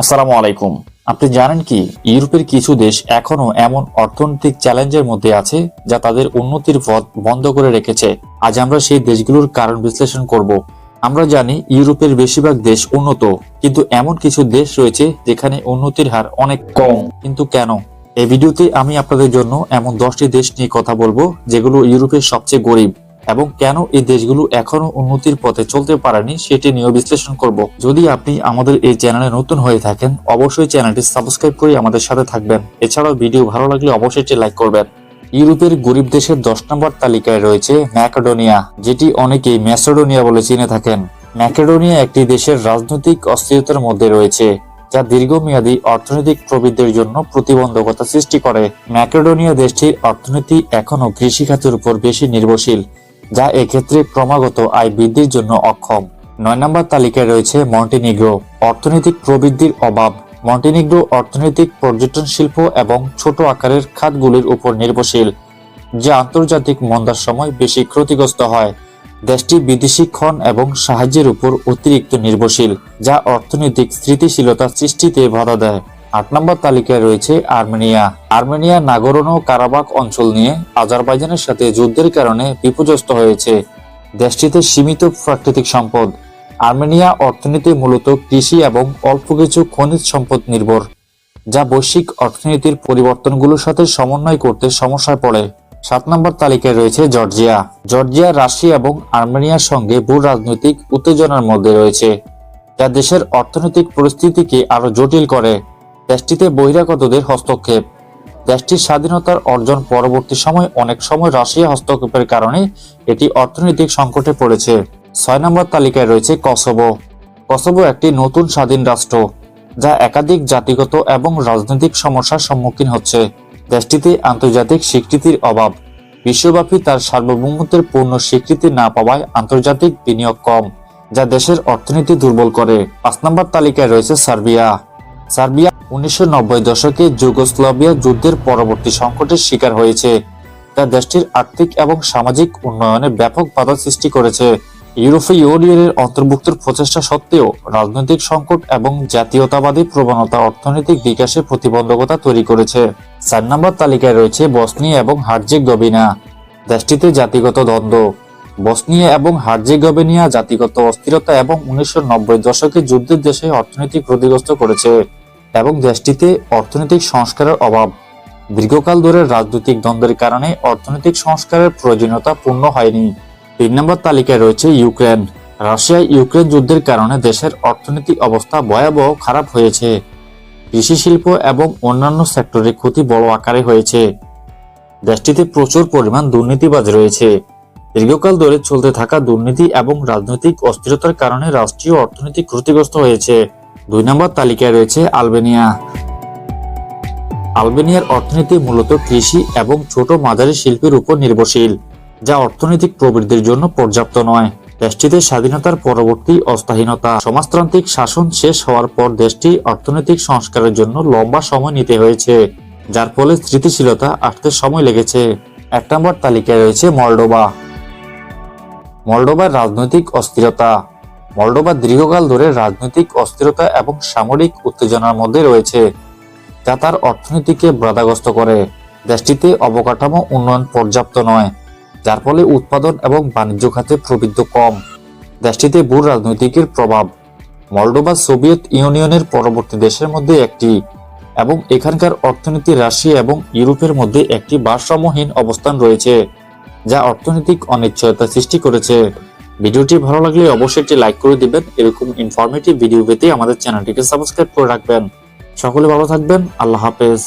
আসসালামু আলাইকুম। আপনি জানেন কি, ইউরোপের কিছু দেশ এখনও এমন অর্থনৈতিক চ্যালেঞ্জের মধ্যে আছে যা তাদের উন্নতির পথ বন্ধ করে রেখেছে। আজ আমরা সেই দেশগুলোর কারণ বিশ্লেষণ করব। আমরা জানি ইউরোপের বেশিরভাগ দেশ উন্নত, কিন্তু এমন কিছু দেশ রয়েছে যেখানে উন্নতির হার অনেক কম। কিন্তু কেন? এই ভিডিওতে আমি আপনাদের জন্য এমন দশটি দেশ নিয়ে কথা বলব, যেগুলো ইউরোপের সবচেয়ে গরিব। এবং কেন এই দেশগুলো এখনও উন্নতির পথে চলতে পারেনি সেটি নিয়ে বিশ্লেষণ করব। যদি আপনি আমাদের এই চ্যানেলে নতুন হয়ে থাকেন, অবশ্যই চ্যানেলটি সাবস্ক্রাইব করে আমাদের সাথে থাকবেন। এছাড়াও ভিডিও ভালো লাগলে অবশ্যই একটি লাইক করবেন। ইউরোপের গরিব দেশের দশ নম্বর তালিকায় রয়েছে ম্যাকেডোনিয়া, যেটি অনেকেই ম্যাসেডোনিয়া বলে চিনে থাকেন। ম্যাকেডোনিয়া একটি দেশের রাজনৈতিক অস্থিরতার মধ্যে রয়েছে, যা দীর্ঘমেয়াদী অর্থনৈতিক প্রবৃদ্ধির জন্য প্রতিবন্ধকতা সৃষ্টি করে। ম্যাকেডোনিয়া দেশটির অর্থনীতি এখনও কৃষিখাতের উপর বেশি নির্ভরশীল। যা এক্ষেত্রে ক্রমাগত আয় বৃদ্ধির জন্য অক্ষম। নয় নম্বর তালিকায় রয়েছে মন্টিনিগ্রো, অর্থনৈতিক প্রবৃদ্ধির অভাব। মন্টিনিগ্রো অর্থনৈতিক পর্যটন শিল্প এবং ছোট আকারের খাতগুলির উপর নির্ভরশীল, যা আন্তর্জাতিক মন্দার সময় বেশি ক্ষতিগ্রস্ত হয়। দেশটি বিদেশি খন এবং সাহায্যের উপর অতিরিক্ত নির্ভরশীল, যা অর্থনৈতিক স্থিতিশীলতা সৃষ্টিতে বাধা দেয়। আট নম্বর তালিকায় রয়েছে আর্মেনিয়া। আর্মেনিয়া নাগরনো কারাবাক অঞ্চল নিয়ে আজারবাইজানের সাথে যুদ্ধের কারণে বিপর্যস্ত হয়েছে। দেশটিতে সীমিত প্রাকৃতিক সম্পদ। আর্মেনিয়া অর্থনীতি মূলত কৃষি এবং অল্প কিছু খনিজ সম্পদ নির্ভর, যা বৈশ্বিক অর্থনীতির পরিবর্তনগুলোর সাথে সমন্বয় করতে সমস্যায় পড়ে। সাত নম্বর তালিকায় রয়েছে জর্জিয়া। জর্জিয়া রাশিয়া এবং আর্মেনিয়ার সঙ্গে ভূ রাজনৈতিক উত্তেজনার মধ্যে রয়েছে, যা দেশের অর্থনৈতিক পরিস্থিতিকে আরও জটিল করে। দেশটিতে বহিরাগতদের হস্তক্ষেপ। দেশটির স্বাধীনতার অর্জন পরবর্তী সময় অনেক সময় রাশিয়া হস্তক্ষেপের কারণে এটি অর্থনৈতিক সংকটে পড়েছে। ছয় নম্বর তালিকায় রয়েছে কসোভো। কসোভো একটি নতুন স্বাধীন রাষ্ট্র, যা একাধিক জাতিগত এবং রাজনৈতিক সমস্যার সম্মুখীন হচ্ছে। দেশটিতে আন্তর্জাতিক স্বীকৃতির অভাব, বিশ্বব্যাপী তার সার্বভৌমত্বের পূর্ণ স্বীকৃতি না পাওয়ায় আন্তর্জাতিক বিনিয়োগ কম, যা দেশের অর্থনীতি দুর্বল করে। পাঁচ নম্বর তালিকায় রয়েছে সার্বিয়া। সার্বিয়া উনিশশো নব্বই দশকে যুগোস্লাভিয়া যুদ্ধের পরবর্তী সংকটের শিকার হয়েছে। তা দেশটির আর্থিক এবং সামাজিক উন্নয়নে ব্যাপক বাধা সৃষ্টি করেছে। ইউরোপীয় ইউনিয়নের অন্তর্ভুক্তির প্রচেষ্টা সত্ত্বেও রাজনৈতিক সংকট এবং জাতীয়তাবাদী প্রবণতা অর্থনৈতিক বিকাশে প্রতিবন্ধকতা তৈরি করেছে। চার নম্বর তালিকায় রয়েছে বসনিয়া এবং হার্জেগোভিনা, দেশটিতে জাতিগত দ্বন্দ্ব। বসনিয়া এবং হার্জেগোভিনিয়া জাতিগত অস্থিরতা এবং উনিশশো নব্বই দশকে যুদ্ধের দেশে অর্থনীতি ক্ষতিগ্রস্ত করেছে। এবং দেশটিতে অর্থনৈতিক সংস্কারের অভাব। দীর্ঘকাল ধরে রাজনৈতিক দ্বন্দ্বের কারণে অর্থনৈতিক সংস্কারের প্রয়োজনীয়তা পূর্ণ হয়নি। তিন নম্বর তালিকায় রয়েছে ইউক্রেন। রাশিয়া ইউক্রেন যুদ্ধের কারণে দেশের অর্থনৈতিক অবস্থা ভয়াবহ খারাপ হয়েছে। কৃষি শিল্প এবং অন্যান্য সেক্টরে ক্ষতি বড় আকারে হয়েছে। দেশটিতে প্রচুর পরিমাণ দুর্নীতিবাজ রয়েছে। দীর্ঘকাল ধরে চলতে থাকা দুর্নীতি এবং রাজনৈতিক অস্থিরতার কারণে রাষ্ট্রীয় অর্থনীতি ক্ষতিগ্রস্ত হয়েছে। দুই নম্বর তালিকায় রয়েছে আলবেনিয়া। আলবেনিয়ার অর্থনীতি মূলত কৃষি এবং ছোট মাঝারি শিল্পের উপর নির্ভরশীল, যা অর্থনৈতিক প্রবৃদ্ধির জন্য পর্যাপ্ত নয়। দেশটিতে স্বাধীনতার পরবর্তী অস্থাহীনতা সমাজতান্ত্রিক শাসন শেষ হওয়ার পর দেশটি অর্থনৈতিক সংস্কারের জন্য লম্বা সময় নিতে হয়েছে, যার ফলে স্থিতিশীলতা আসতে সময় লেগেছে। এক নম্বর তালিকায় রয়েছে মলডোবা মলডোবার রাজনৈতিক অস্থিরতা মলডোবা দীর্ঘকাল ধরে রাজনৈতিক অস্থিরতা এবং সামরিক উত্তেজনার মধ্যে রয়েছে, যা তার অর্থনীতিকে বাধাগ্রস্ত করে। দেশটিতে অবকাঠামো উন্নয়ন পর্যাপ্ত নয়, যার ফলে উৎপাদন এবং বাণিজ্য খাতে প্রবৃদ্ধি কম। দেশটিতে ভূ রাজনৈতিকের প্রভাব। মলডোবা সোভিয়েত ইউনিয়নের পরবর্তী দেশের মধ্যে একটি এবং এখানকার অর্থনীতি রাশিয়া এবং ইউরোপের মধ্যে একটি ভারসাম্যহীন অবস্থান রয়েছে, যা অর্থনৈতিক অনিশ্চয়তা সৃষ্টি করেছে। ভিডিওটি ভালো লাগলে অবশ্যই একটি লাইক করে দিবেন। এরকম ইনফরমেটিভ ভিডিও পেতে আমাদের চ্যানেলটিকে সাবস্ক্রাইব করে রাখবেন। সকলে ভালো থাকবেন। আল্লাহ হাফেজ।